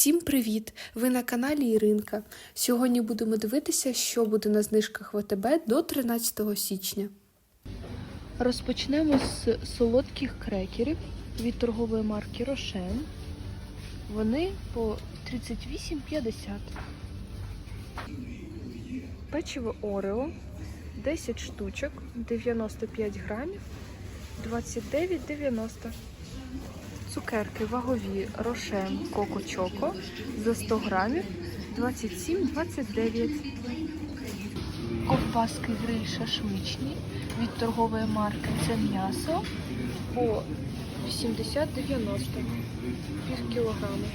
Всім привіт! Ви на каналі Іринка. Сьогодні будемо дивитися, що буде на знижках ВТБ до 13 січня. Розпочнемо з солодких крекерів від торгової марки Рошен. Вони по 38,50. Печиво Орео 10 штучок, 95 грамів, 29,90. Цукерки вагові Рошен Коко Чоко за 100 грамів 27,29. Ковбаски гриль шашличні від торгової марки це м'ясо по 80-90 пів кілограми.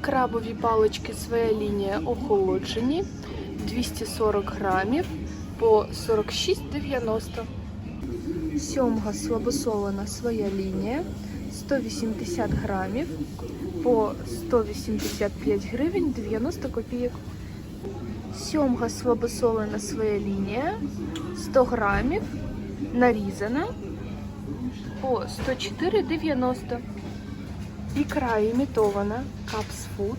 Крабові палички своя лінія охолоджені 240 грамів по 46,90. Сьомга слабосолена своя лінія 180 грамів по 185 гривень 90 копійок. Сьомга слабосолена своя лінія 100 грамів, нарізана по 104,90. Ікра імітована Caps Food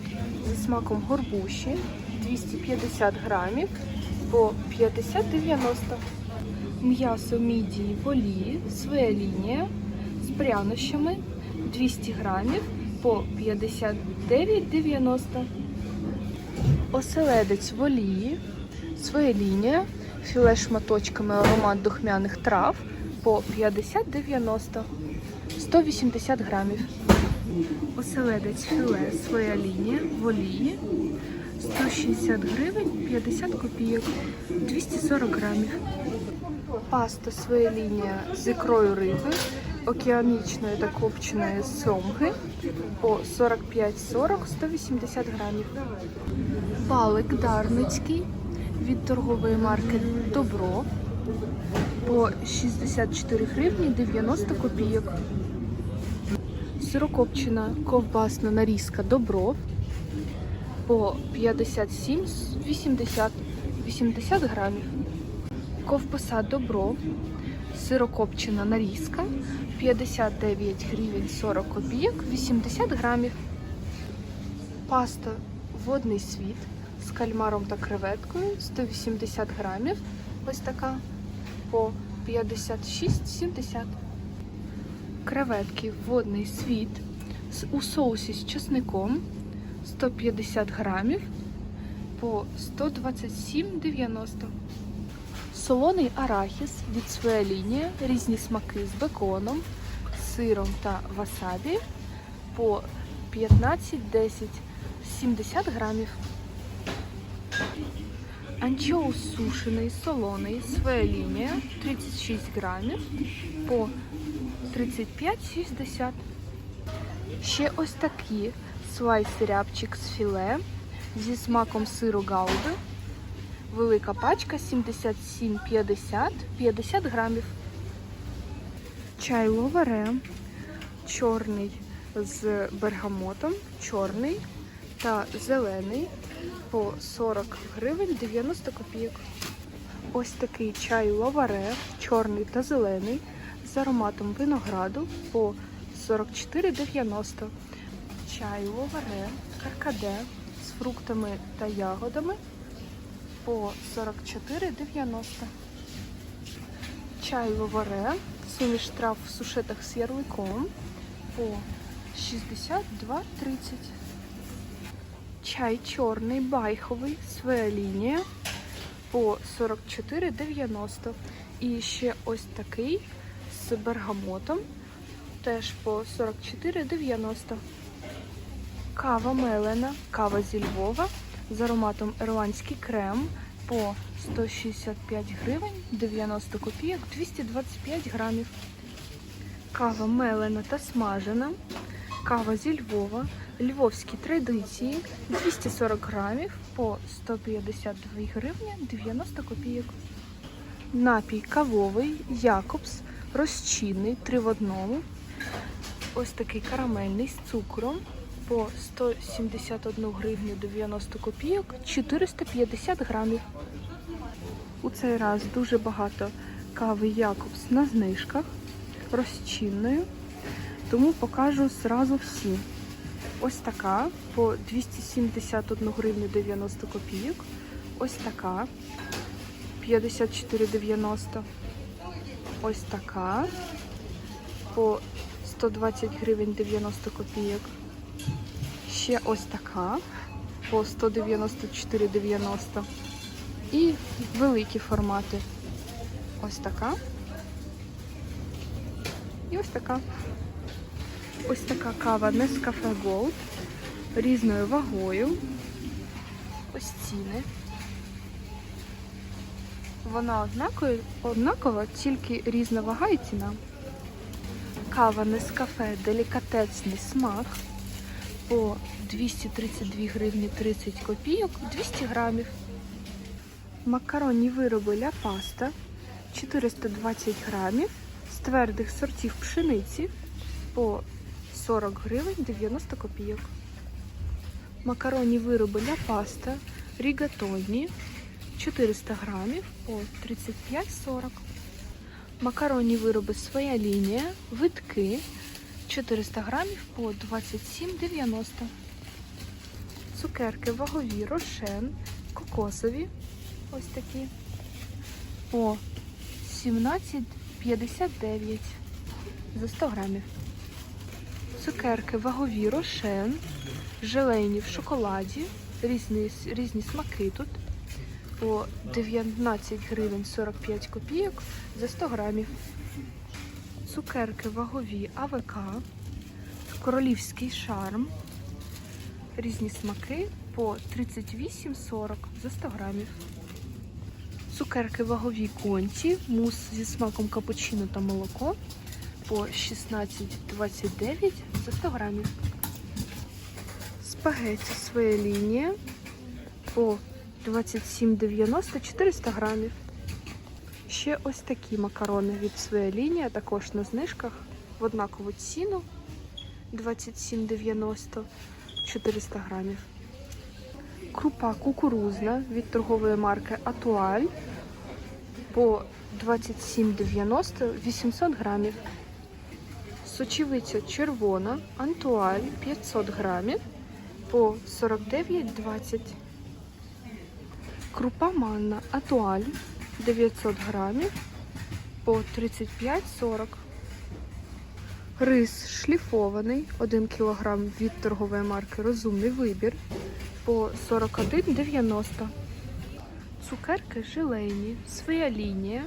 зі смаком горбуші 250 грамів по 50,90. М'ясо мідії в олії, своя лінія з прянощами 200 грамів по 59,90. Оселедець в олії, своя лінія, філе шматочками аромат духмяних трав по 50,90, 180 грамів. Оселедець філе, своя лінія в олії, 160 гривень, 50 копійок, 240 грамів. Паста своя лінія з ікрою риби, океанічної та копченої сьомги по 45-40, 180 грамів. Палик Дарницький від торгової марки Добро по 64 гривні 90 копійок. Сирокопчена ковбасна нарізка Добро по 57-80 80 грамів. Ковбаса Добро, сирокопчена нарізка 59 гривень 40 копійок, 80 грамів. Паста Водний світ з кальмаром та креветкою 180 грамів. Ось така по 56,70. Креветки Водний світ у соусі з чесником 150 грамів по 127,90. Солоний арахіс від своя лінія, різні смаки з беконом, сиром та васабі по 15-10, 70 грамів. Анчоус сушений, солоний, своя лінія, 36 грамів по 35-60. Ще ось такі слайси рябчик з філе зі смаком сиру гауби. Велика пачка 77,50, 50 грамів. Чай ловаре, чорний з бергамотом, чорний та зелений по 40 гривень 90 копійок. Ось такий чай ловаре, чорний та зелений з ароматом винограду по 44,90. Чай ловаре, каркаде з фруктами та ягодами по 44,90. Чай ловаре, суміш трав в сушетах з ярликом по 62,30. Чай чорний байховий, своя лінія по 44,90. І ще ось такий з бергамотом, теж по 44,90. Кава мелена, кава зі Львова з ароматом ірландський крем по 165 гривень 90 копійок 225 грамів. Кава мелена та смажена. Кава зі Львова. Львовські традиції 240 грамів по 152 гривні 90 копійок. Напій кавовий Якобс розчинний 3 в одному. Ось такий карамельний з цукром по 171 гривню 90 копійок 450 грамів. У цей раз дуже багато кави Якобс на знижках розчинною, тому покажу зразу всі. Ось така по 271 гривню 90 копійок. Ось така 54,90. Ось така по 120 гривень 90 копійок. Ще ось така по 194,90. І великі формати. Ось така. І ось така. Ось така кава Nescafe Gold різною вагою. Ось ціни. Вона однакова, однакова, тільки різна вага і ціна. Кава Nescafe делікатесний смак по 232 гривні 30 копійок 200 грамів. Макаронні вироби ля паста 420 грамів з твердих сортів пшениці по 40 гривень 90 копійок. Макаронні вироби ля паста рігатонні 400 грамів по 35,40. Макаронні вироби своя лінія, витки 400 грамів по 27,90. Цукерки вагові рошен, кокосові, ось такі, по 17,59 за 100 грамів. Цукерки вагові рошен, желейні в шоколаді, різні, різні смаки тут по 19 гривень 45 копійок за 100 грамів. Цукерки вагові АВК, королівський шарм, різні смаки по 38,40 за 100 грамів. Цукерки вагові конті, мус зі смаком капучино та молоко по 16,29 за 100 грамів. Спагетті своя лінія по 27,90 400 грамів. Ще ось такі макарони від своя лінія, також на знижках в однакову ціну 27,90 400 грамів. Крупа кукурузна від торгової марки Атуаль по 27,90 800 грамів. Сочевиця червона Антуаль 500 грамів по 49,20. Крупа манна Атуаль 900 грамів по 35,40. Рис шліфований 1 кг від торгової марки Розумний вибір по 41,90. Цукерки желейні, своя лінія.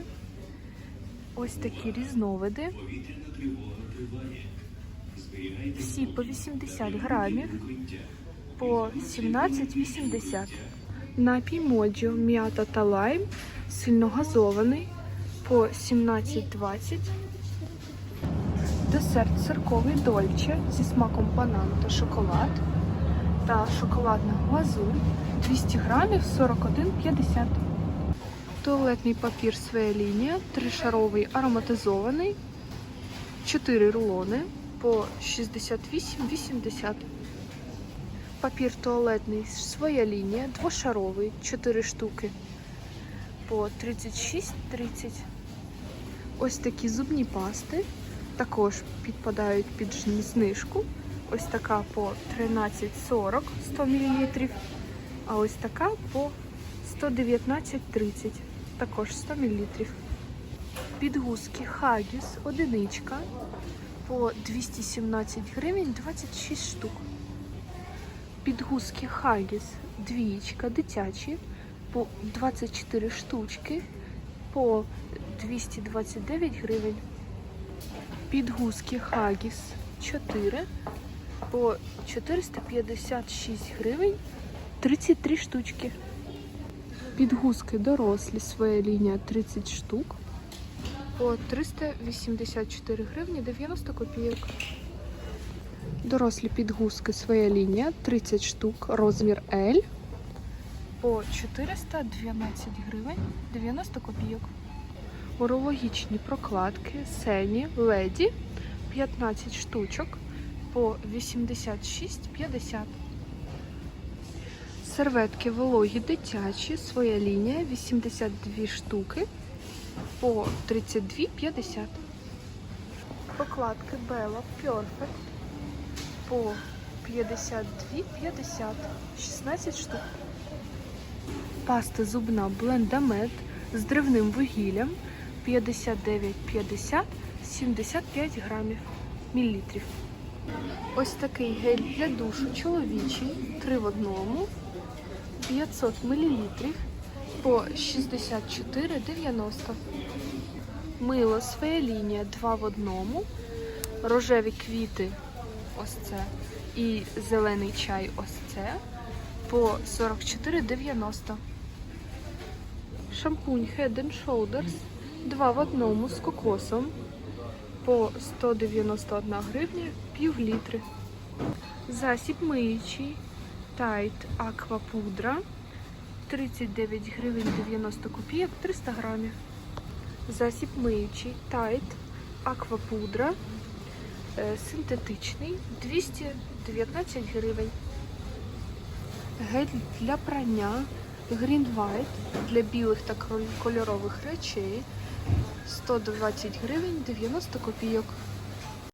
Ось такі різновиди. Всі по 80 грамів, по 17,80. Напій моджо, м'ята та лайм, сильногазований по 17,20. Десерт цирковий дольче зі смаком банан та шоколад та шоколадна глазурь 200 грамів 41,50. Туалетний папір своя лінія, тришаровий ароматизований, 4 рулони по 68,80. Папір туалетний своя лінія, двошаровий, 4 штуки по 36,30. Ось такі зубні пасти також підпадають під знижку. Ось така по 13,40 100 мл, а ось така по 119,30, також 100 мл. Підгузки Хагіс одиничка по 217 гривень 26 штук. Підгузки Хагіс двієчка дитячі по 24 штучки по 229 гривень. Підгузки Хагіс 4 по 456 гривень 33 штучки. Підгузки дорослі, своя лінія 30 штук по 384 гривні 90 копійок. Дорослі підгузки своя лінія 30 штук, розмір L по 412 гривень 90 копійок. Урологічні прокладки Сені Леді 15 штучок по 86,50. Серветки вологі дитячі, своя лінія 82 штуки по 32,50. Прокладки Bella Perfect по 52,50. 16 штук. Паста зубна блендамет з дривним вугіллям 59,50, 75 грамів мілілітрів. Ось такий гель для душу чоловічий, 3 в одному, 500 мілілітрів по 64,90. Мило своя лінія 2 в одному, рожеві квіти ось це і зелений чай ось це по 44,90. Шампунь Head Shoulders 2 в одному з кокосом по 191 гривня пів літри. Засіб миючий Tide Aqua Пудра 39 гривень 90 копійок 300 грамів. Засіб миючий Tide Aqua Пудра е, синтетичний 219 гривень. Гель для прання Green White для білих та кольорових речей 120 гривень 90 копійок.